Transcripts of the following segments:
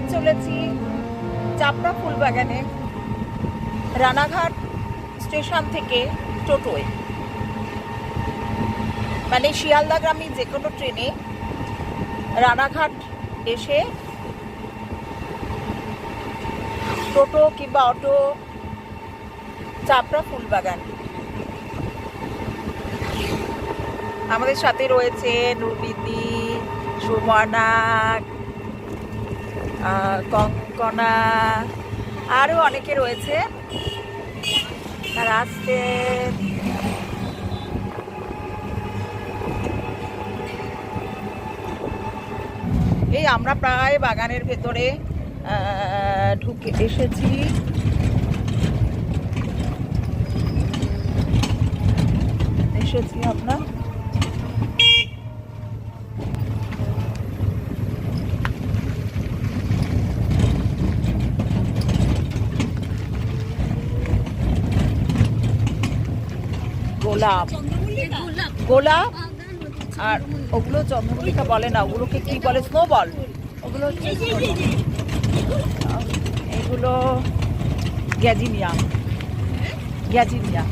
আজ চলেছি চাপড়া ফুলবাগানে রানাঘাট স্টেশন থেকে টোটোয়। মানে শিয়ালদাগামী যে কোনো ট্রেনে রানাঘাট এসে টোটো কিংবা অটো চাপড়া ফুলবাগান। আমাদের সাথে রয়েছে নুরবিদি সুমনা আহ, কঙ্কনা আরও অনেকে রয়েছে। তারা এই আমরা প্রায় বাগানের ভেতরে ঢুকে এসেছি। এসেছি আমরা। গোলাপ। গোলাপ আর ওগুলো চন্দ্রমল্লিকা বলে না, ওগুলোকে কি বলে? স্নোবল ওগুলো এগুলো গ্যাজিনিয়া। গ্যাজিনিয়া।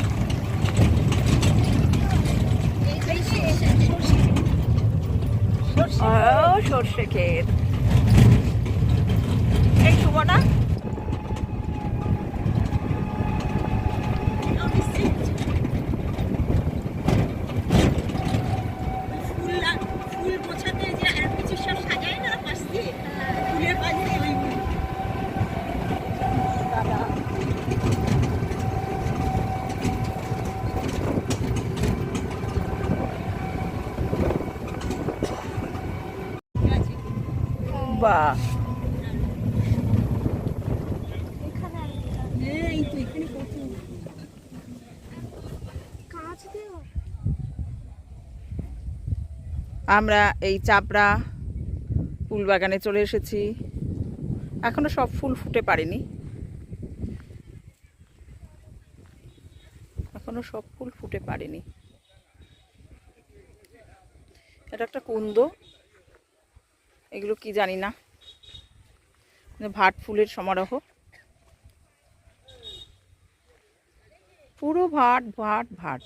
সর্ষে ক্ষেত। এই শুভ ফুল গোছাতে যে আর কিছু সব সাজায় না পাশ দিয়ে ফুলের পাশ দিয়ে ওই দেওয়া আমরা এই চাপড়া ফুল বাগানে চলে এসেছি। এখনও সব ফুল ফুটে পারেনি। এখনও সব ফুল ফুটে পারেনি। এটা একটা কুন্দ। এগুলো কি জানি না। ভাট ফুলের সমারোহ। পুরো ভাট ভাট ভাট।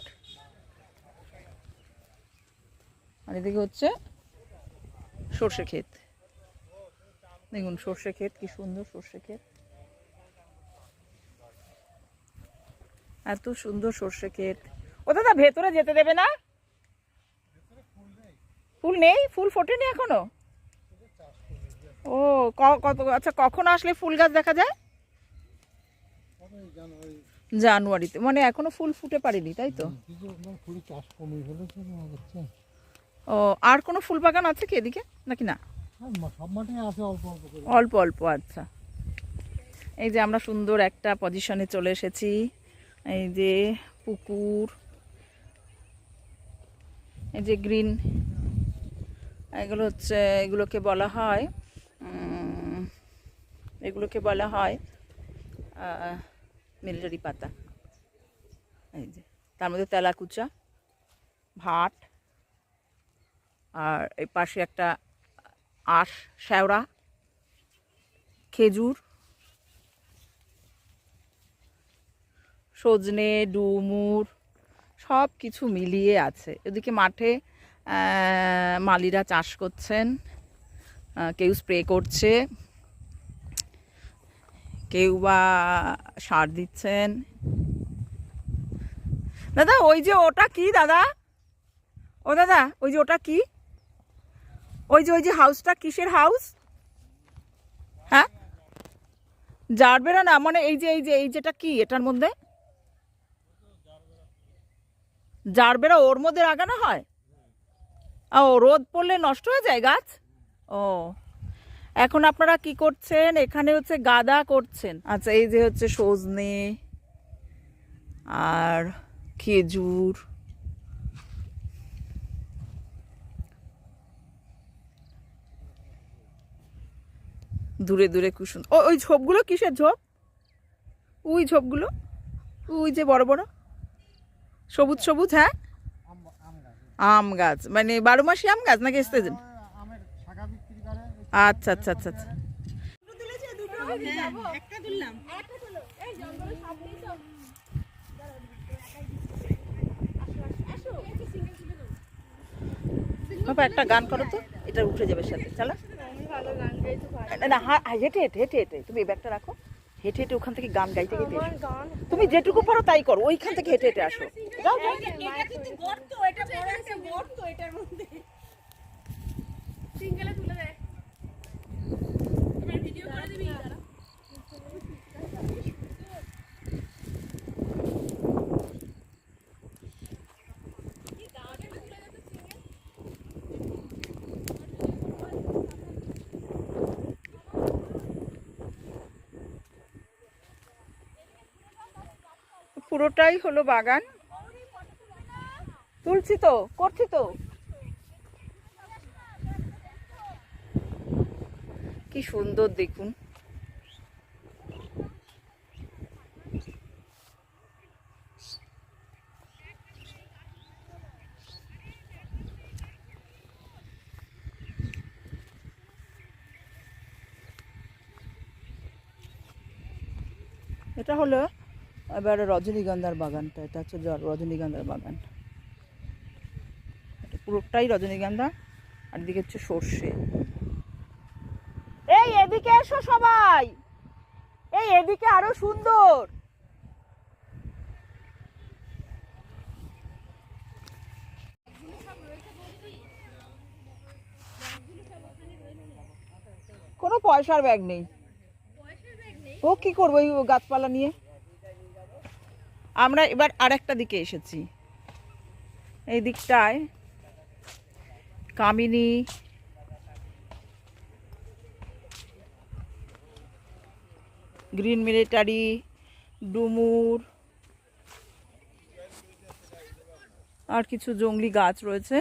আর এদিকে হচ্ছে সর্ষে ক্ষেত। দেখুন, সর্ষে ক্ষেত, কি সুন্দর সর্ষে ক্ষেত। এত সুন্দর সর্ষে ক্ষেত। ও দাদা, ভেতরে যেতে দেবে না? ফুল নেই? ফুল ফোটেনি এখনও? ও কত আচ্ছা কখন আসলে ফুল গাছ দেখা যায়? জানুয়ারিতে। মানে এখনও ফুল ফুটে পারেনি তাই তো? ও, আর কোনো ফুল বাগান আছে কি এদিকে? নাকি না? অল্প অল্প আচ্ছা। এই যে আমরা সুন্দর একটা পজিশনে চলে এসেছি। এই যে পুকুর। এই যে গ্রিন। এগুলো হচ্ছে, এগুলোকে বলা হয় এগুলোকে বলা হয় মিলিটারি পাতা। এই যে, তার মধ্যে তেলাকুচা ভাট আর এই পাশে একটা আঁশ, শ্যাওড়া, খেজুর, সজনে, ডুমুর সব কিছু মিলিয়ে আছে। এদিকে মাঠে মালিরা চাষ করছেন কেউ স্প্রে করছে। কেউ বা সার দিচ্ছেন? দাদা, ওই যে ওটা কি দাদা? ও দাদা, ওই যে ওটা কি? ওই যে ওই যে হাউসটা কিসের হাউস? হ্যাঁ? জারবেরা না মানে এই যে এই যে, এই যেটা কি এটার মধ্যে? জারবেরা ওর মধ্যে লাগানো হয়? ও, রোদ পড়লে নষ্ট হয়ে যায় গাছ? ও। এখন আপনারা কি করছেন? এখানে হচ্ছে গাদা করছেন। আচ্ছা এই যে হচ্ছে সজনে আর খেজুর। দূরে দূরে কুসুন ও, ওই ঝোপগুলো কিসের ঝোপ? ওই ঝোপগুলো? ওই যে বড় বড়। সবুজ সবুজ হ্যাঁ? আম গাছ। মানে বারো মাসি আম গাছ নাকি সিজন আমের শাখা বিক্রি করে আচ্ছা আচ্ছা আচ্ছা আচ্ছা। একটা বাবা একটা গান করো তো এটা উঠে যাবে সাথে চালা। না, হেঁটে হেঁটে হেঁটে হেঁটে তুমি এই ব্যাগটা রাখো। হেঁটে হেঁটে ওখান থেকে গান গাইতে গাইতে তুমি যেটুকু পারো তাই করো ওইখান থেকে হেঁটে হেঁটে আসো। যাও যাও এটা কিন্তু গর্ত এটা বড় একটা গর্ত এটার মধ্যে পুরোটাই হলো বাগান। তুলছি তো করছি তো? কি সুন্দর দেখুন। এটা হলো এবার রজনীগন্ধার বাগানটা, এটা হচ্ছে রজনীগন্ধার বাগান। পুরোটাই রজনীগন্ধা, আর এদিকে হচ্ছে সর্ষে। এসো সবাই। এই এদিকে আরও সুন্দর। কোনো পয়সার ব্যাগ নেই। ও কি করব এই গাছপালা নিয়ে? আমরা এবার আরেকটা দিকে এসেছি। এই দিকটায় কামিনী গ্রিন মিলিটারি, ডুমুর, আর কিছু জংলি গাছ রয়েছে।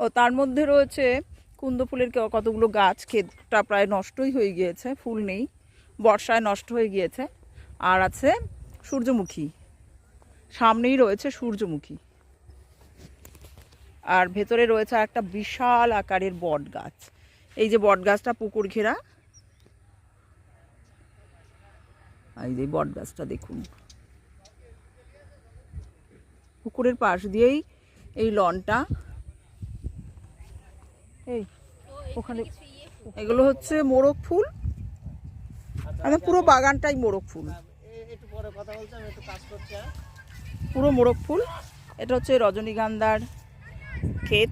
ও, তার মধ্যে রয়েছে কুন্দ ফুলের কতগুলো গাছ, ক্ষেতটা প্রায় নষ্টই হয়ে গিয়েছে, ফুল নেই, বর্ষায় নষ্ট হয়ে গিয়েছে। আর আছে সূর্যমুখী, সামনেই রয়েছে সূর্যমুখী। আর ভেতরে রয়েছে একটা বিশাল আকারের বট গাছ এই যে বট গাছটা পুকুর ঘেরা আর এই বট গাছটা দেখুন। পুকুরের পাশ দিয়েই এই লনটা। এই, ওখানে এগুলো হচ্ছে মোরগ ফুল। একদম পুরো বাগানটাই মোরগ ফুল। পরে মোরগ ফুল। এটা হচ্ছে রজনীগন্ধার ক্ষেত।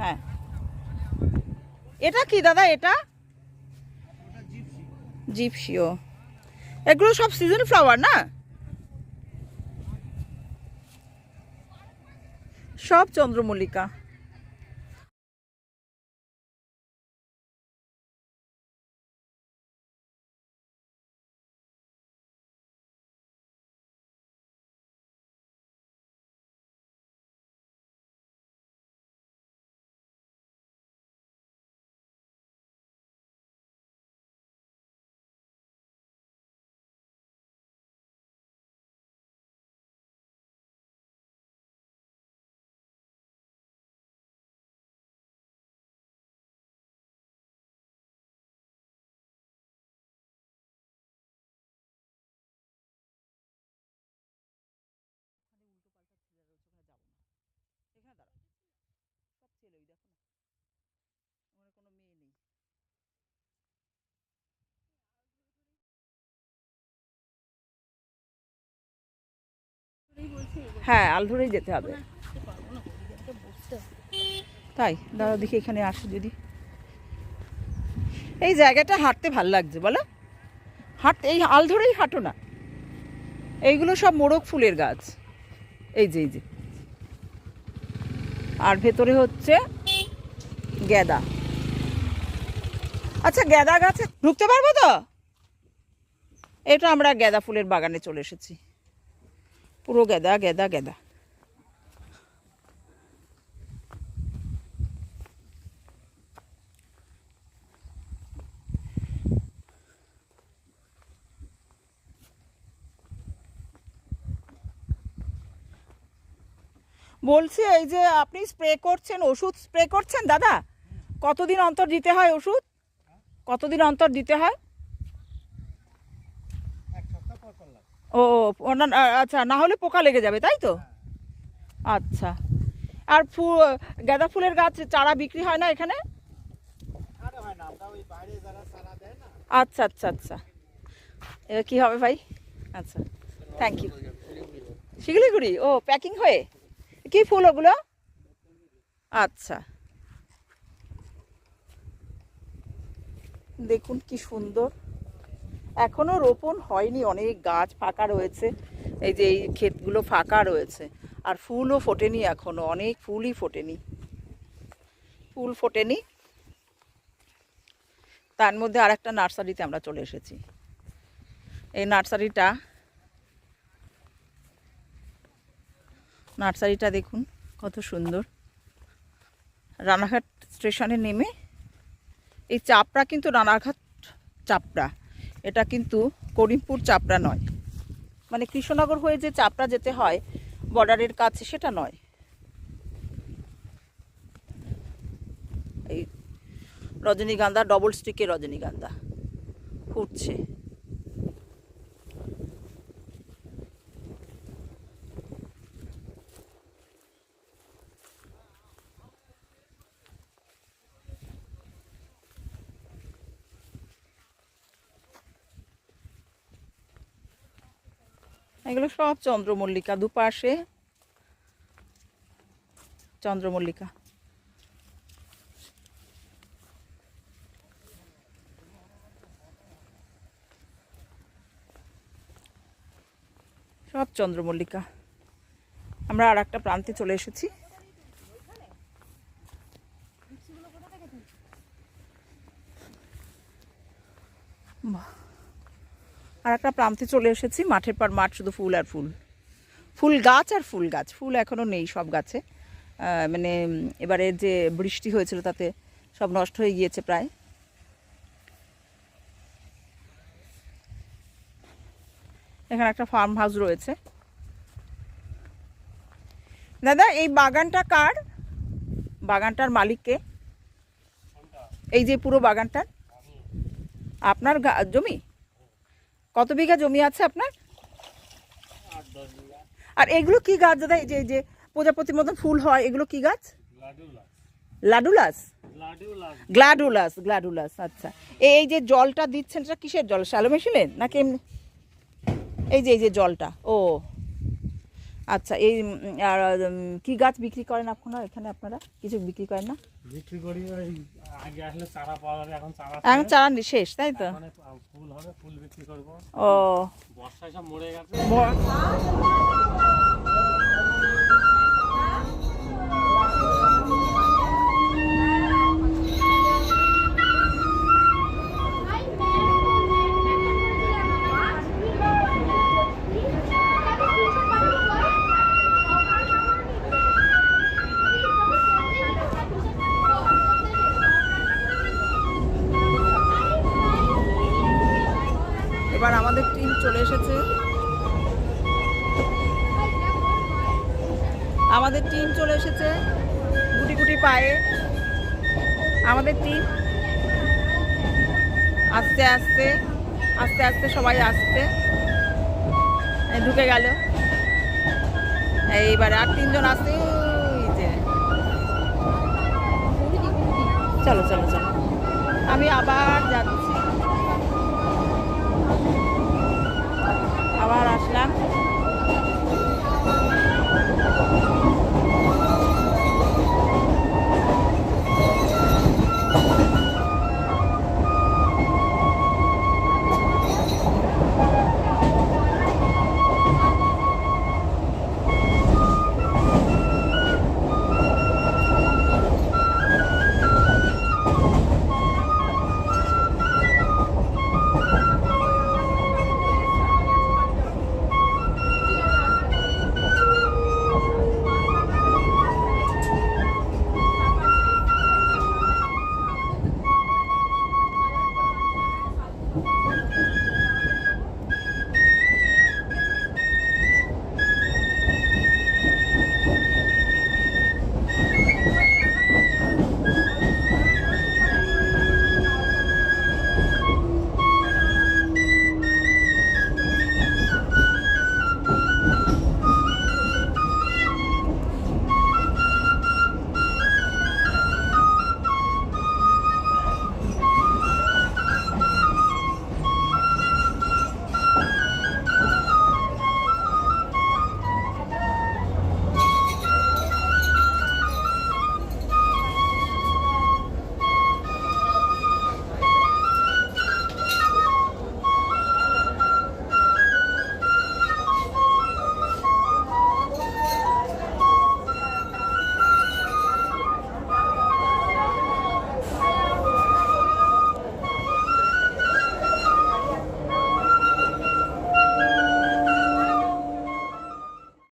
হ্যাঁ। এটা কি দাদা এটা? জিপসিও। এগুলো সব সিজন ফ্লাওয়ার না? সব চন্দ্রমল্লিকা। হ্যাঁ আল ধরেই যেতে হবে। তাই? দাদা দেখি এখানে আসো যদি। এই জায়গাটা হাঁটতে ভালো লাগছে বলো। হাঁট এই আল ধরেই হাঁটো না। এইগুলো সব মোরগ ফুলের গাছ। এই যে এই যে। আর ভেতরে হচ্ছে গেদা। আচ্ছা গেদা গাছে ঢুকতে পারব তো? এটা আমরা গেদা ফুলের বাগানে চলে এসেছি। পুরো গেদা গেদা গেদা। বলছি, এই যে আপনি স্প্রে করছেন, ওষুধ স্প্রে করছেন, দাদা? কতদিন অন্তর দিতে হয় ওষুধ? কতদিন অন্তর দিতে হয় এক সপ্তাহ পর পর লাগে ও আচ্ছা না হলে পোকা লেগে যাবে তাই তো? আচ্ছা। আর ফুল গাঁদা ফুলের গাছ চারা বিক্রি হয় না এখানে? আচ্ছা আচ্ছা আচ্ছা। এবার কী হবে ভাই? আচ্ছা থ্যাংক ইউ শিলিগুড়ি ও প্যাকিং হয়ে? কি ফুল ওগুলো? আচ্ছা। দেখুন কি সুন্দর। এখনও রোপণ হয়নি, অনেক গাছ ফাঁকা রয়েছে, এই যে এই ক্ষেতগুলো ফাঁকা রয়েছে, আর ফুলও ফোটেনি এখনও, অনেক ফুলই ফোটেনি। ফুল ফোটেনি। তার মধ্যে আর একটা নার্সারিতে আমরা চলে এসেছি। এই নার্সারিটা নার্সারিটা দেখুন, কত সুন্দর। রানাঘাট স্টেশনে নেমে, এই চাপড়া কিন্তু রানাঘাট চাপড়া। এটা কিন্তু করিমপুর চাপড়া নয়। মানে কৃষ্ণনগর হয়ে যে চাপড়া যেতে হয় বর্ডারের কাছে সেটা নয়। এই রজনীগন্ধা ডবল স্টিকের রজনীগন্ধা। ফুটছে। এগুলো সব চন্দ্রমল্লিকা দুপাশে। চন্দ্রমল্লিকা। সব চন্দ্রমল্লিকা। আমরা আর একটা প্রান্তে চলে এসেছি। বাহ। আর একটা প্রান্তে চলে এসেছি, মাঠের পর মাঠ শুধু ফুল আর ফুল। ফুল গাছ আর ফুল গাছ, ফুল এখনও নেই সব গাছে। মানে এবারে যে বৃষ্টি হয়েছিল তাতে সব নষ্ট হয়ে গিয়েছে প্রায়। এখানে একটা ফার্ম হাউস রয়েছে। দাদা, এই বাগানটা কার? বাগানটার মালিককে এই যে পুরো বাগানটার আপনার জমি? কত বিঘা জমি আছে আপনার? আর এগুলো কি গাছ দাদা? এই যে যে প্রজাপতির মতো ফুল হয়, এগুলো কি গাছ? লাডুলাস গ্লাডুলাস গ্লাডুলাস আচ্ছা। এই যে জলটা দিচ্ছেন সেটা কিসের জল? শ্যালো মেশিনের? নাকি এমনি? এই যে এই যে জলটা। ও। আচ্ছা এই আর কি গাছ বিক্রি করেন আপনারা এখানে আপনারা? কিছু বিক্রি করেন না? বিক্রি করি আগে আসলে চারা পাওয়া যাবে এখন চারা এখন চারা নি- শেষ তাই তো? মানে ফুল হবে ফুল বিক্রি করব। ও। বর্ষায় সব মরে গেছে। আমাদের টিম চলে এসেছে, গুটি গুটি পায়ে। আমাদের টিম। আস্তে আস্তে আস্তে আস্তে সবাই আসতে ঢুকে গেল। এইবার আর তিনজন ওই যে। চলো চলো চলো। আমি আবার যাচ্ছি।